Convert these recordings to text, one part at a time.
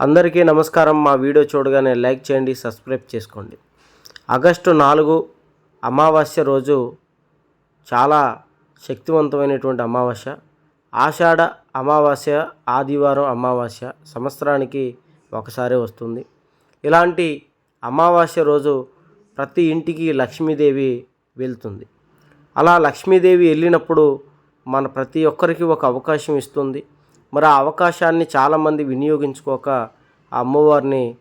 అందరికీ నమస్కారం. మా వీడియో చూడగానే లైక్ చేయండి సబ్స్క్రైబ్ చేసుకోండి. ఆగస్టు నాలుగు అమావాస్య రోజు చాలా శక్తివంతమైనటువంటి అమావాస్య. ఆషాఢ అమావాస్య ఆదివారం అమావాస్య సంవత్సరానికి ఒకసారి వస్తుంది. ఇలాంటి అమావాస్య రోజు ప్రతి ఇంటికి లక్ష్మీదేవి వెళ్తుంది. అలా లక్ష్మీదేవి వెళ్ళినప్పుడు మన ప్రతి ఒక్కరికి ఒక అవకాశం ఇస్తుంది. మరి ఆ అవకాశాన్ని చాలామంది వినియోగించుకోక ఆ అమ్మవారిని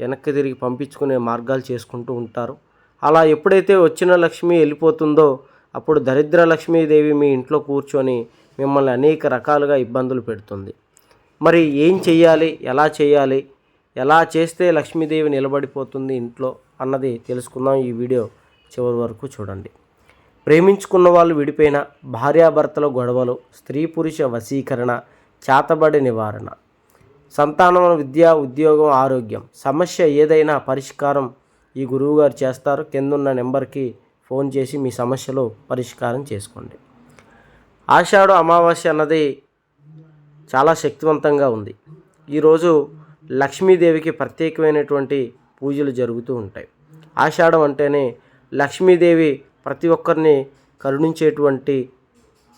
వెనక్కి తిరిగి పంపించుకునే మార్గాలు చేసుకుంటూ ఉంటారు. అలా ఎప్పుడైతే వచ్చిన లక్ష్మి వెళ్ళిపోతుందో అప్పుడు దరిద్ర లక్ష్మీదేవి మీ ఇంట్లో కూర్చొని మిమ్మల్ని అనేక రకాలుగా ఇబ్బందులు పెడుతుంది. మరి ఏం చెయ్యాలి? ఎలా చేయాలి ఎలా చేస్తే లక్ష్మీదేవి నిలబడిపోతుంది ఇంట్లో? అన్నది తెలుసుకుందాం ఈ వీడియో చివరి వరకు చూడండి. ప్రేమించుకున్న వాళ్ళు విడిపోయిన భార్యాభర్తల గొడవలు స్త్రీ పురుష వశీకరణ చేతబడి నివారణ. సంతానం విద్య ఉద్యోగం ఆరోగ్యం. సమస్య ఏదైనా పరిష్కారం ఈ గురువుగారు చేస్తారు. కిందున్న నెంబర్కి ఫోన్ చేసి మీ సమస్యలు పరిష్కారం చేసుకోండి. ఆషాఢ అమావాస్య అన్నది చాలా శక్తివంతంగా ఉంది. ఈరోజు లక్ష్మీదేవికి ప్రత్యేకమైనటువంటి పూజలు జరుగుతూ ఉంటాయి. ఆషాఢం అంటేనే లక్ష్మీదేవి ప్రతి ఒక్కరిని కరుణించేటువంటి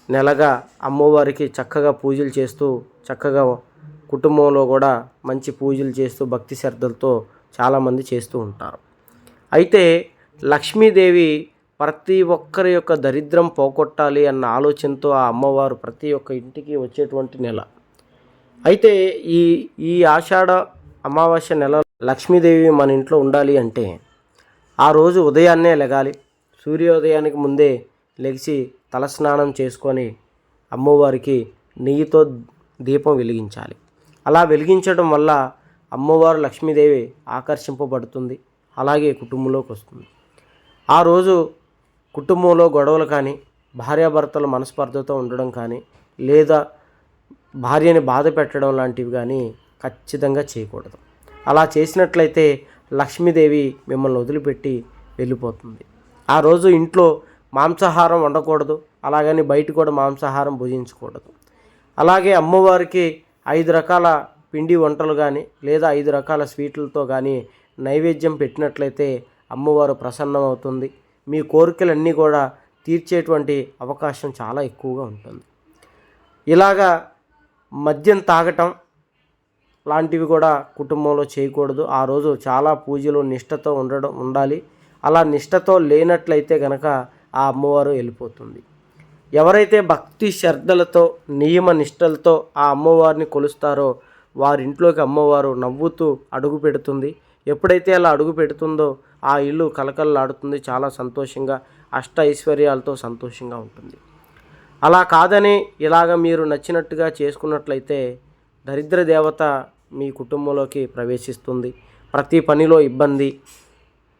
నెలగా అమ్మవారికి చక్కగా పూజలు చేస్తూ చక్కగా కుటుంబంలో కూడా మంచి పూజలు చేస్తూ భక్తి శ్రద్ధలతో చాలామంది చేస్తూ ఉంటారు. అయితే లక్ష్మీదేవి ప్రతి ఒక్కరి యొక్క దరిద్రం పోగొట్టాలి అన్న ఆలోచనతో ఆ అమ్మవారు ప్రతి ఒక్క ఇంటికి వచ్చేటువంటి నెల. అయితే ఈ ఈ ఆషాఢ అమావాస్య నెల లక్ష్మీదేవి మన ఇంట్లో ఉండాలి అంటే ఆ రోజు ఉదయాన్నే లెగాలి. సూర్యోదయానికి ముందే లెగిసి తలస్నానం చేసుకొని అమ్మవారికి నెయ్యితో దీపం వెలిగించాలి. అలా వెలిగించడం వల్ల అమ్మవారు లక్ష్మీదేవి ఆకర్షింపబడుతుంది అలాగే కుటుంబంలోకి వస్తుంది. ఆ రోజు కుటుంబంలో గొడవలు కానీ భార్యాభర్తలు మనస్పర్ధతో ఉండడం కానీ లేదా భార్యని బాధ పెట్టడం లాంటివి కానీ ఖచ్చితంగా చేయకూడదు. అలా చేసినట్లయితే లక్ష్మీదేవి మిమ్మల్ని వదిలిపెట్టి వెళ్ళిపోతుంది. ఆ రోజు ఇంట్లో మాంసాహారం వండకూడదు. అలాగని బయట కూడా మాంసాహారం భుజించకూడదు. అలాగే అమ్మవారికి ఐదు రకాల పిండి వంటలు కానీ లేదా ఐదు రకాల స్వీట్లతో కానీ నైవేద్యం పెట్టినట్లయితే అమ్మవారు ప్రసన్నమవుతుంది. మీ కోరికలన్నీ కూడా తీర్చేటువంటి అవకాశం చాలా ఎక్కువగా ఉంటుంది. ఇలాగా మద్యం తాగటం లాంటివి కూడా కుటుంబంలో చేయకూడదు. ఆ రోజు చాలా పూజలు నిష్టతో ఉండడం ఉండాలి. అలా నిష్టతో లేనట్లయితే గనక ఆ అమ్మవారు వెళ్ళిపోతుంది. ఎవరైతే భక్తి శ్రద్ధలతో నియమ నిష్టలతో ఆ అమ్మవారిని కొలుస్తారో వారింట్లోకి అమ్మవారు నవ్వుతూ అడుగు పెడుతుంది. ఎప్పుడైతే అలా అడుగు పెడుతుందో ఆ ఇల్లు కలకలలాడుతుంది చాలా సంతోషంగా అష్ట ఐశ్వర్యాలతో సంతోషంగా ఉంటుంది. అలా కాదని ఇలాగ మీరు నచ్చినట్టుగా చేసుకున్నట్లయితే దరిద్ర దేవత మీ కుటుంబంలోకి ప్రవేశిస్తుంది. ప్రతి పనిలో ఇబ్బంది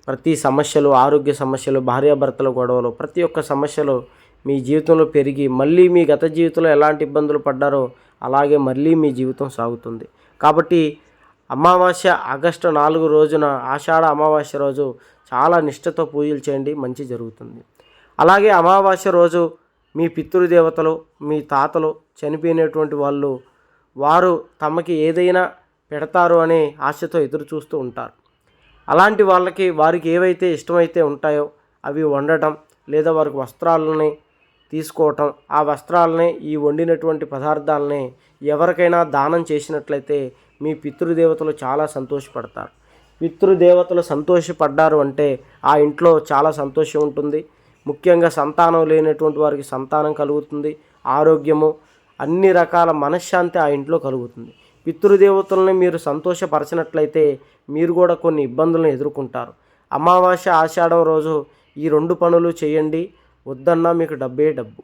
ప్రతి సమస్యలు ఆరోగ్య సమస్యలు భార్యాభర్తల గొడవలు ప్రతి ఒక్క సమస్యలు మీ జీవితంలో పెరిగి మళ్ళీ మీ గత జీవితంలో ఎలాంటి ఇబ్బందులు పడ్డారో అలాగే మళ్ళీ మీ జీవితం సాగుతుంది. కాబట్టి అమావాస్య ఆగస్టు నాలుగు రోజున ఆషాఢ అమావాస్య రోజు చాలా నిష్ఠతో పూజలు చేయండి మంచి జరుగుతుంది. అలాగే అమావాస్య రోజు మీ పితృదేవతలు మీ తాతలు చనిపోయినటువంటి వాళ్ళు వారు తమకి ఏదైనా పెడతారు అనే ఆశతో ఎదురు చూస్తూ ఉంటారు. అలాంటి వాళ్ళకి వారికి ఏవైతే ఇష్టమైతే ఉంటాయో అవి వండటం లేదా వారికి వస్త్రాలని తీసుకోవటం ఆ వస్త్రాలని ఈ వండినటువంటి పదార్థాలని ఎవరికైనా దానం చేసినట్లయితే మీ పితృదేవతలు చాలా సంతోషపడతారు. పితృదేవతలు సంతోషపడ్డారు అంటే ఆ ఇంట్లో చాలా సంతోషం ఉంటుంది. ముఖ్యంగా సంతానం లేనటువంటి వారికి సంతానం కలుగుతుంది. ఆరోగ్యము అన్ని రకాల మనశ్శాంతి ఆ ఇంట్లో కలుగుతుంది. పితృదేవతలను మీరు సంతోషపరచినట్లయితే మీరు కూడా కొన్ని ఇబ్బందులను ఎదుర్కొంటారు. అమావాస్య ఆషాఢం రోజు ఈ రెండు పనులు చేయండి. వద్దన్నా మీకు డబ్బే డబ్బు.